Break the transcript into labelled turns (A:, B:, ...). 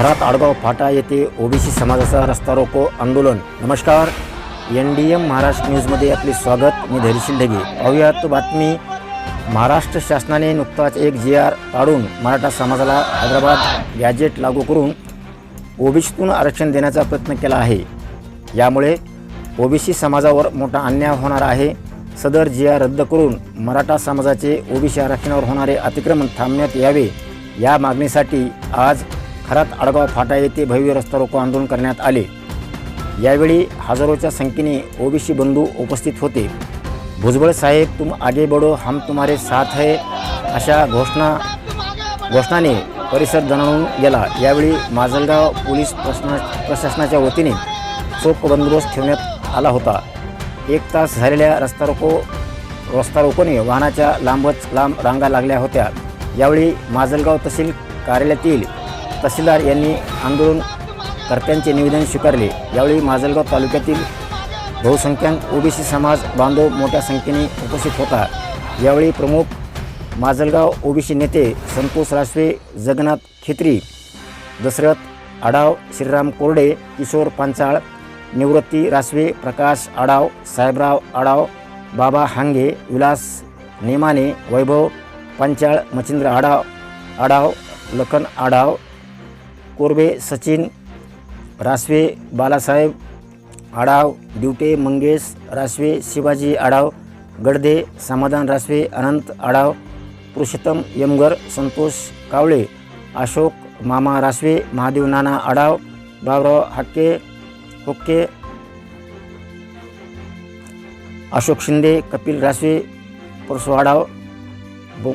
A: खरात आडगाव फाटा येथे ओबीसी समाजाचा रस्ता रोको आंदोलन. नमस्कार. एन डी एम महाराष्ट्र न्यूजमध्ये आपले स्वागत. मी धैर्यशील ढगे अव्यात बातमी. महाराष्ट्र शासनाने नुकताच एक जी आर काढून मराठा समाजाला हैदराबाद गॅजेट लागू करून ओबीसीतून आरक्षण देण्याचा प्रयत्न केला आहे. यामुळे ओबीसी समाजावर मोठा अन्याय होणार आहे. सदर जी आर रद्द करून मराठा समाजाचे ओबीसी आरक्षणावर होणारे अतिक्रमण थांबण्यात यावे. या मागणीसाठी आज खरात आडगाव फाटा येथे भव्य रस्ता रोको आंदोलन करण्यात आले. यावेळी हजारोच्या संख्येने ओबीसी बंधू उपस्थित होते. भुजबळ साहेब तुम आगे बढो हम तुम्हारे साथ है अशा घोषणा घोषणाने परिसर दणाणून गेला. यावेळी माजलगाव पोलीस प्रशासना प्रशासनाच्या वतीने चोख बंदोबस्त ठेवण्यात आला होता. एक तास झालेल्या रस्ता रोको रस्ता रोकोने वाहनाच्या लांबच लांब रांगा लागल्या होत्या. यावेळी माजलगाव तहसील कार्यालयातील तहसीलदार यांनी आंदोलनकर्त्यांचे निवेदन स्वीकारले. यावेळी माजलगाव तालुक्यातील बहुसंख्याक ओबीसी समाज बांधव मोठ्या संख्येने उपस्थित होता. यावेळी प्रमुख माजलगाव ओबीसी नेते संतोष रासवे जगन्नाथ खेत्री दशरथ आडाव श्रीराम कोरडे किशोर पांचाळ निवृत्ती रासवे प्रकाश आडाव साहेबराव आडाव बाबा हांगे विलास नेमाने वैभव पांचाळ मच्छिंद्र आडाव आडाव लखन आडाव कोरबे सचिन रासवे बालासाहेब आडाव दिवटे मंगेश रासवे शिवाजी आडाव गडदे समाधान रासवे अनंत आडाव पुरुषोत्तम यमगर संतोष कावळे अशोक मामा रासवे महादेव नाना आडाव बाबराव हाके हुक्के अशोक शिंदे कपिल रासवे परसू आडाव बो